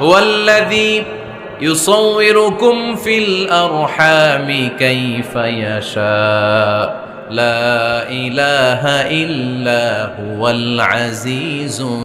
هو الذي يصوركم في الأرحام كيف يشاء. لا إله إلا هو العزيز